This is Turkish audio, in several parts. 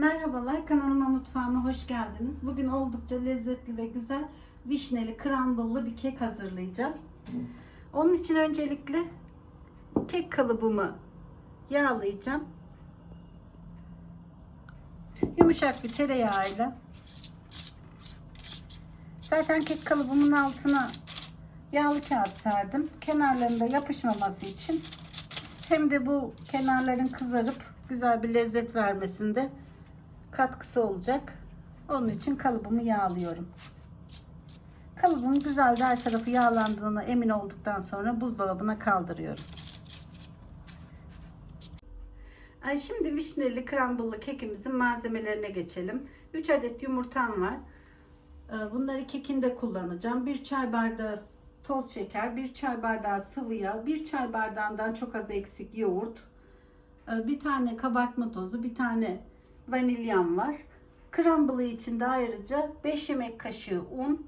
Merhabalar kanalıma mutfağıma hoş geldiniz. Bugün oldukça lezzetli ve güzel vişneli crumble bir kek hazırlayacağım. Onun için öncelikle kek kalıbımı yağlayacağım. Yumuşak bir tereyağıyla. Zaten kek kalıbımın altına yağlı kağıt serdim. Kenarlarında yapışmaması için hem de bu kenarların kızarıp güzel bir lezzet vermesinde katkısı olacak. Onun için kalıbımı yağlıyorum. Kalıbım güzelce her tarafı yağlandığına emin olduktan sonra buzdolabına kaldırıyorum. Ay şimdi vişneli crumble kekimizin malzemelerine geçelim. 3 adet yumurtam var. Ee, Bunları kekinde kullanacağım. 1 çay bardağı toz şeker, 1 çay bardağı sıvı yağ, 1 çay bardağından çok az eksik yoğurt, ee, bir tane kabartma tozu, bir tane vanilyam var. Crumbly için de ayrıca 5 yemek kaşığı un,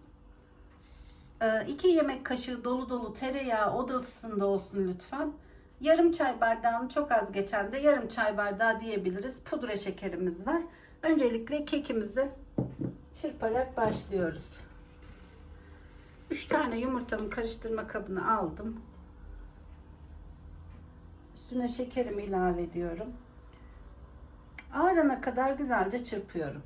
2 yemek kaşığı dolu dolu tereyağı oda ısısında olsun lütfen. Yarım çay bardağını çok az geçen de yarım çay bardağı diyebiliriz. Pudra şekerimiz var. Öncelikle kekimizi çırparak başlıyoruz. 3 tane yumurtamı karıştırma kabına aldım. Üstüne şekerimi ilave ediyorum. Ağrına kadar güzelce çırpıyorum.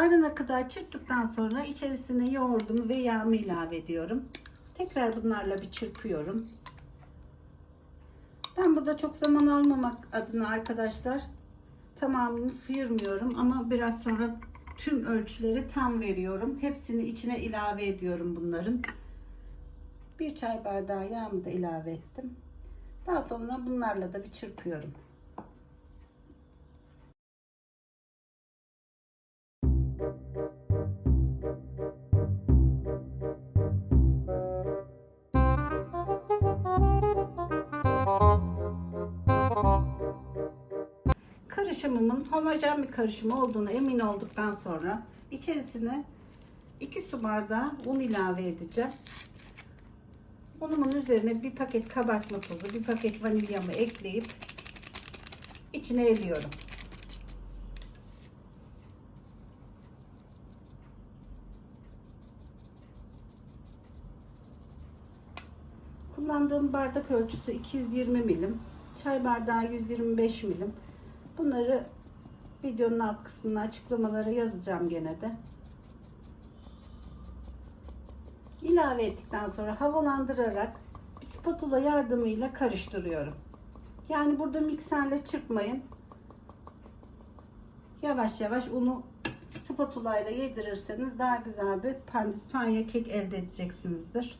Ağrına kadar çırptıktan sonra içerisine yoğurdumu ve yağımı ilave ediyorum. Tekrar bunlarla bir çırpıyorum. Ben burada çok zaman almamak adına arkadaşlar tamamını sıyırmıyorum ama biraz sonra tüm ölçüleri tam veriyorum. Hepsini içine ilave ediyorum bunların. Bir çay bardağı yağımı da ilave ettim. Daha sonra bunlarla da bir çırpıyorum. Karışımımın homojen bir karışım olduğunu emin olduktan sonra içerisine 2 su bardağı un ilave edeceğim. Unumun üzerine bir paket kabartma tozu, bir paket vanilyamı ekleyip içine eliyorum. Kullandığım bardak ölçüsü 220 milim. Çay bardağı 125 milim. Bunları videonun alt kısmına açıklamalara yazacağım gene de. İlave ettikten sonra havalandırarak bir spatula yardımıyla karıştırıyorum. Yani burada mikserle çırpmayın. Yavaş yavaş unu spatula ile yedirirseniz daha güzel bir pandispanya kek elde edeceksinizdir.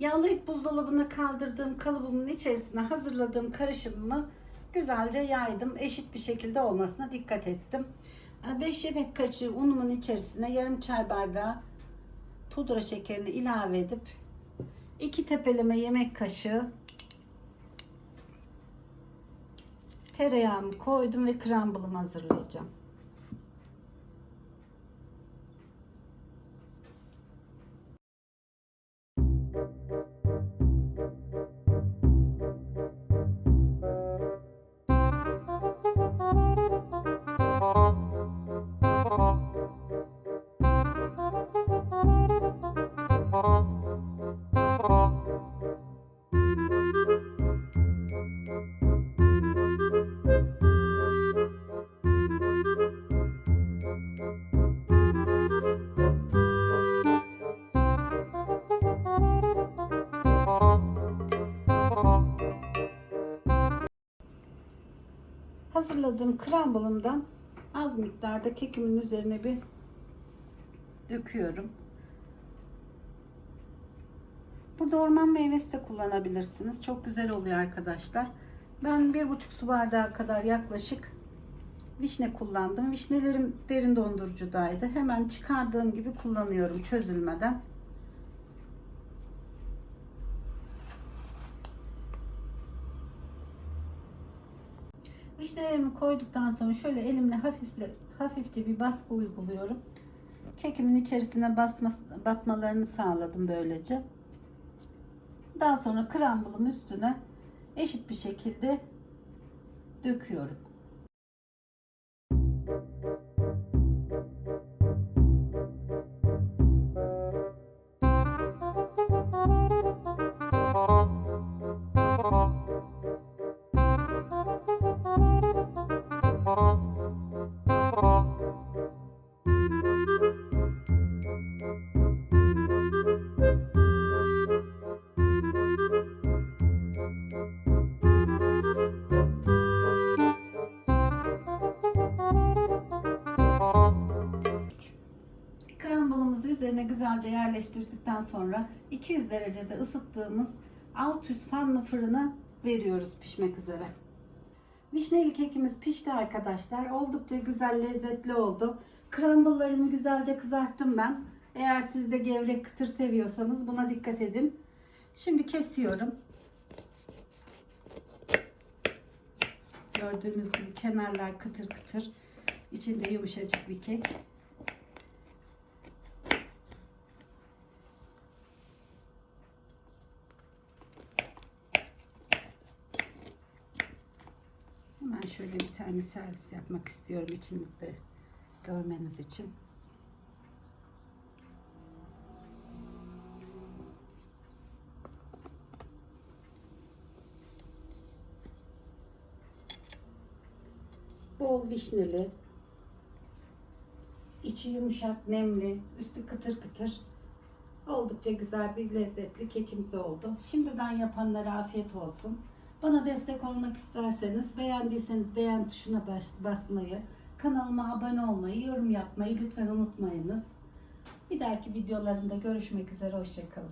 Yağlayıp buzdolabına kaldırdığım kalıbımın içerisine hazırladığım karışımımı güzelce yaydım. Eşit bir şekilde olmasına dikkat ettim. 5 yemek kaşığı unumun içerisine yarım çay bardağı pudra şekerini ilave edip 2 tepeleme yemek kaşığı tereyağımı koydum ve crumble'ımı hazırlayacağım. Hazırladığım crumble'ımdan az miktarda kekimin üzerine bir döküyorum. Burada orman meyvesi de kullanabilirsiniz. Çok güzel oluyor arkadaşlar. Ben bir buçuk su bardağı kadar yaklaşık vişne kullandım. Vişnelerim derin dondurucudaydı. Hemen çıkardığım gibi kullanıyorum çözülmeden. Vişnelerimi koyduktan sonra şöyle elimle hafifle, hafifçe bir baskı uyguluyorum. Kekimin içerisine basma, batmalarını sağladım böylece. Daha sonra crumble'ım üstüne eşit bir şekilde döküyorum. Güzelce yerleştirdikten sonra 200 derecede ısıttığımız alt üst fanlı fırına veriyoruz pişmek üzere. Vişneli kekimiz pişti arkadaşlar. Oldukça güzel lezzetli oldu. Crumble'larımı güzelce kızarttım ben. Eğer siz de gevrek kıtır seviyorsanız buna dikkat edin. Şimdi kesiyorum. Gördüğünüz gibi kenarlar kıtır kıtır. İçinde yumuşacık bir kek. Hemen şöyle bir tane servis yapmak istiyorum içinizde görmeniz için. Bol vişneli, içi yumuşak, nemli, üstü kıtır kıtır. Oldukça güzel bir lezzetli kekimiz oldu. Şimdiden yapanlara afiyet olsun. Bana destek olmak isterseniz beğendiyseniz beğen tuşuna bas- basmayı, kanalıma abone olmayı, yorum yapmayı lütfen unutmayınız. Bir dahaki videolarımda görüşmek üzere. Hoşçakalın.